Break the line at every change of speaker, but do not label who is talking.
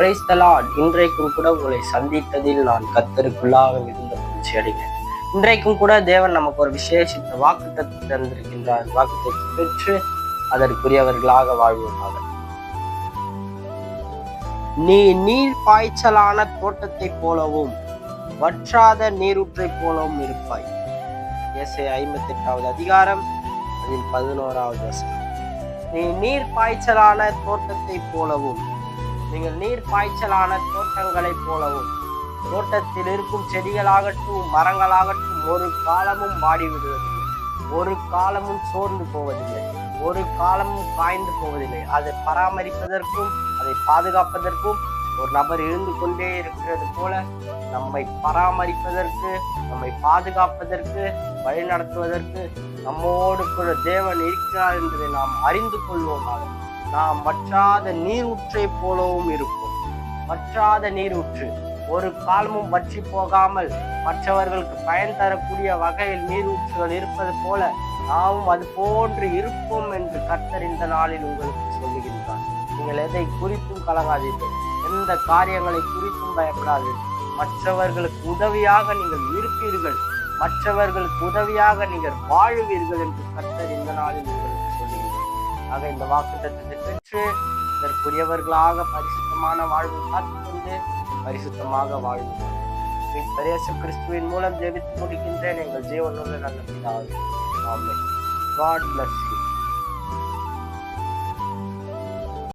Price தலாட் இன்றைக்கும் கூட உங்களை சந்தித்ததில் நான் கத்தருக்குள்ளாக மிகுந்த மகிழ்ச்சி அடைகிறேன். இன்றைக்கும் கூட தேவன் நமக்கு ஒரு விசேஷித்த வாக்கு தந்திருக்கின்றார். வாக்கு பெற்று அதற்குரியவர்களாக வாழ்வோமாக. நீ நீர் பாய்ச்சலான தோட்டத்தைப் போலவும் வற்றாத நீரூற்றை போலவும் இருப்பாய். ஏசை ஐம்பத்தி எட்டாவது அதிகாரம் அதில் பதினோராவது வசனம். நீ நீர் பாய்ச்சலான தோட்டத்தைப் போலவும் நீங்கள் நீர் பாய்ச்சலான தோட்டங்களைப் போலவும் தோட்டத்தில் இருக்கும் செடிகளாகட்டும் மரங்களாகட்டும் ஒரு காலமும் வாடிவிடுவதில்லை. ஒரு காலமும் சோர்ந்து போவதில்லை. ஒரு காலமும் காய்ந்து போவதில்லை. அதை பராமரிப்பதற்கும் அதை பாதுகாப்பதற்கும் ஒரு நபர் இருந்து கொண்டே இருக்கிறது போல நம்மை பராமரிப்பதற்கு நம்மை பாதுகாப்பதற்கு வழிநடத்துவதற்கு நம்மோடு கூட தேவன் இருக்கிறார் என்பதை நாம் அறிந்து கொள்வோமாக. நாம் வற்றாத நீரூற்றை போலவும் இருக்கும் வற்றாத நீரூற்று. ஒரு காலமும் வற்றி போகாமல் மற்றவர்களுக்கு பயன் தரக்கூடிய வகையில் நீரூற்றுகள் இருப்பது போல நாமும் அது போன்று இருப்போம் என்று கர்த்தர் இந்த நாளில் உங்களுக்கு சொல்லுகின்றார். நீங்கள் எதை குறித்தும் கலங்காதீர்கள். எந்த காரியங்களை குறித்தும் பயப்படாதீர்கள். மற்றவர்களுக்கு உதவியாக நீங்கள் இருப்பீர்கள். மற்றவர்களுக்கு உதவியாக நீங்கள் வாழுவீர்கள் என்று கர்த்தர் இந்த நாளில் உங்களுக்கு ஆக இந்த வாக்குத்தத்தத்தை பெற்று இதற்குரியவர்களாக பரிசுத்தமான வாழ்வு காத்துக்கொண்டு பரிசுத்தமாக வாழ்வோம். பரேசு கிறிஸ்துவின் மூலம் ஜெபித்து முடிக்கின்றேன். எங்கள் ஜீவனுள்ள நல்ல பிதாவே. ஆமென். God bless you